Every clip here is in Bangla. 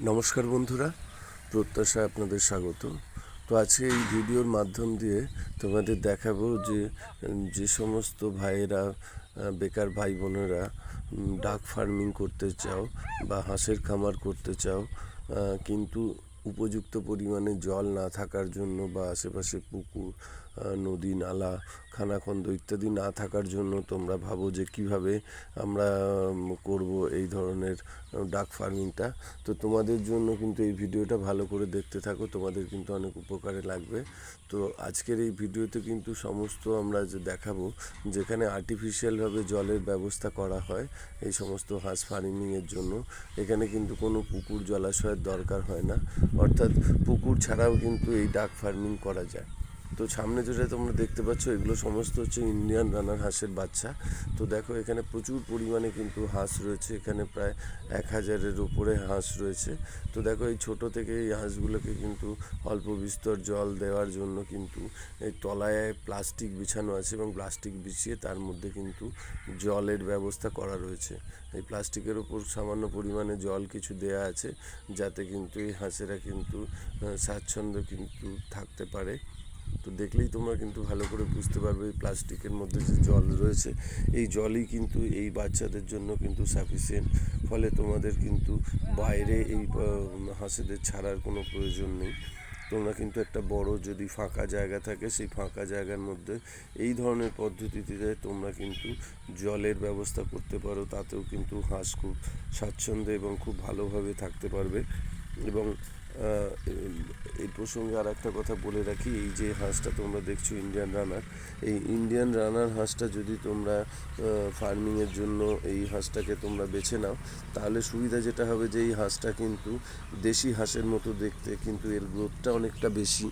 নমস্কার বন্ধুরা, প্রত্যাশায় আপনাদের স্বাগত। তো আজকে এই ভিডিওর মাধ্যম দিয়ে তোমাদের দেখাবো যে যে সমস্ত ভাইয়েরা বেকার ভাই বোনেরা ডাক ফার্মিং করতে চাও বা হাঁসের খামার করতে চাও কিন্তু উপযুক্ত পরিমাণে জল না থাকার জন্য বা আশেপাশে পুকুর নদী, নালা, খানাখন্দ ইত্যাদি না থাকার জন্য তোমরা ভাবো যে কীভাবে আমরা করব এই ধরনের ডাক ফার্মিংটা তো তোমাদের জন্য কিন্তু এই ভিডিওটা ভালো করে দেখতে থাকো, তোমাদের কিন্তু অনেক উপকারে লাগবে। তো আজকের এই ভিডিওতে কিন্তু সমস্ত আমরা যে দেখাবো, যেখানে আর্টিফিশিয়ালভাবে জলের ব্যবস্থা করা হয়, এই সমস্ত হাঁস ফার্মিংয়ের জন্য, এখানে কিন্তু কোনো পুকুর জলাশয়ের দরকার হয় না। অর্থাৎ পুকুর ছাড়াও কিন্তু এই ডাক ফার্মিং করা যায়। তো সামনে যেটা তোমরা দেখতে পাচ্ছ, এগুলো সমস্ত হচ্ছে ইন্ডিয়ান রানার হাঁসের বাচ্চা। তো দেখো এখানে প্রচুর পরিমাণে কিন্তু হাঁস রয়েছে। এখানে প্রায় এক হাজারের উপরে হাঁস রয়েছে। তো দেখো এই ছোট থেকে এই হাঁসগুলোকে কিন্তু অল্প বিস্তর জল দেওয়ার জন্য কিন্তু এই তলায় প্লাস্টিক বিছানো আছে এবং প্লাস্টিক বিছিয়ে তার মধ্যে কিন্তু জলের ব্যবস্থা করা রয়েছে। এই প্লাস্টিকের ওপর সামান্য পরিমাণে জল কিছু দেয়া আছে, যাতে কিন্তু এই হাঁসেরা কিন্তু স্বাচ্ছন্দ্য কিন্তু থাকতে পারে। তো দেখলেই তোমরা কিন্তু ভালো করে বুঝতে পারবে এই প্লাস্টিকের মধ্যে যে জল রয়েছে। এই জলই কিন্তু এই বাচ্চাদের জন্য কিন্তু সাফিসিয়েন্ট ফলে তোমাদের কিন্তু বাইরে এই হাঁসেদের ছাড়ার কোনো প্রয়োজন নেই। তোমরা কিন্তু একটা বড় যদি ফাঁকা জায়গা থাকে, সেই ফাঁকা জায়গার মধ্যে এই ধরনের পদ্ধতিতে তোমরা কিন্তু জলের ব্যবস্থা করতে পারো। তাতেও কিন্তু হাঁস খুব স্বাচ্ছন্দ্য এবং খুব ভালোভাবে থাকতে পারবে। এবং এই প্রসঙ্গে আর একটা কথা বলে রাখি, এই যে হাঁসটা তোমরা দেখছ ইন্ডিয়ান রানার এই ইন্ডিয়ান রানার হাঁসটা যদি তোমরা ফার্মিংয়ের জন্য এই হাঁসটাকে তোমরা বেছে নাও, তাহলে সুবিধা যেটা হবে যে এই হাঁসটা কিন্তু দেশি হাঁসের মতো দেখতে কিন্তু এর গ্রোথটা অনেকটা বেশি।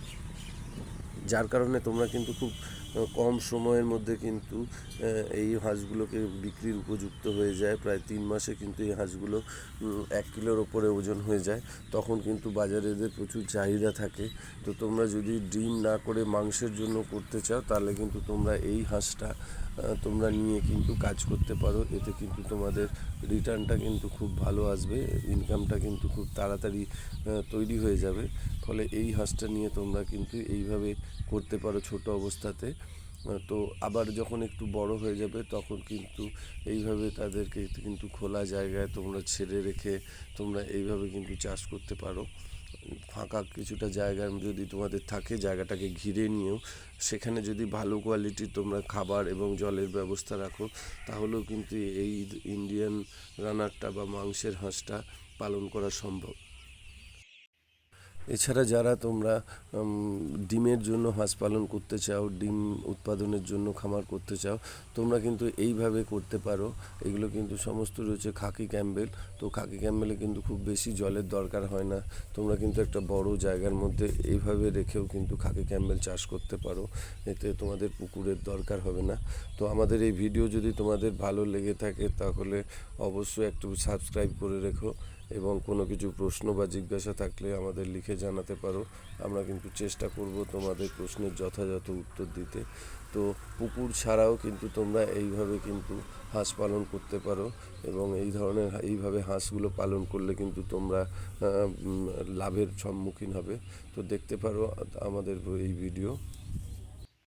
যার কারণে তোমরা কিন্তু খুব কম সময়ের মধ্যে কিন্তু এই হাঁসগুলোকে বিক্রির উপযুক্ত হয়ে যায়। প্রায় তিন মাসে কিন্তু এই হাঁসগুলো এক কিলোর ওপরে ওজন হয়ে যায়। তখন কিন্তু বাজারে এদের প্রচুর চাহিদা থাকে। তো তোমরা যদি ডিম না করে মাংসের জন্য করতে চাও, তাহলে কিন্তু তোমরা এই হাঁসটা তোমরা নিয়ে কিন্তু কাজ করতে পারো। এতে কিন্তু তোমাদের রিটার্নটা কিন্তু খুব ভালো আসবে ইনকামটা কিন্তু খুব তাড়াতাড়ি তৈরি হয়ে যাবে। ফলে এই হাঁসটা নিয়ে তোমরা কিন্তু এইভাবে করতে পারো ছোট অবস্থাতে। তো আবার যখন একটু বড় হয়ে যাবে তখন কিন্তু এইভাবে তাদেরকে কিন্তু খোলা জায়গায় তোমরা ছেড়ে রেখে তোমরা এইভাবে কিন্তু চাষ করতে পারো। ফাঁকা কিছুটা জায়গা যদি তোমাদের থাকে জায়গাটাকে ঘিরে নিয়েও, সেখানে যদি ভালো কোয়ালিটির তোমরা খাবার এবং জলের ব্যবস্থা রাখো, তাহলেও কিন্তু এই ইন্ডিয়ান রানারটা বা মাংসের হাঁসটা পালন করা সম্ভব। এছাড়া যারা তোমরা ডিমের জন্য হাঁস পালন করতে চাও, ডিম উৎপাদনের জন্য খামার করতে চাও, তোমরা কিন্তু এইভাবে করতে পারো। এগুলো কিন্তু সমস্ত রয়েছে খাকি ক্যাম্বেল। তো খাকি ক্যাম্বেলে কিন্তু খুব বেশি জলের দরকার হয় না। তোমরা কিন্তু একটা বড় জায়গার মধ্যে এইভাবে রেখেও কিন্তু খাকি ক্যাম্বেল চাষ করতে পারো। এতে তোমাদের পুকুরের দরকার হবে না। তো আমাদের এই ভিডিও যদি তোমাদের ভালো লেগে থাকে, তাহলে অবশ্যই একটু সাবস্ক্রাইব করে রেখো। এবং কোনো কিছু প্রশ্ন বা জিজ্ঞাসা থাকলে আমাদের লিখে জানাতে পারো। আমরা কিন্তু চেষ্টা করব তোমাদের প্রশ্নের যথাযথ উত্তর দিতে। তো পুকুর ছাড়াও কিন্তু তোমরা এইভাবে কিন্তু হাঁস পালন করতে পারো এবং এই ধরনের এইভাবে হাঁসগুলো পালন করলে কিন্তু তোমরা লাভের সম্মুখীন হবে। তো দেখতে পারো আমাদের এই ভিডিও।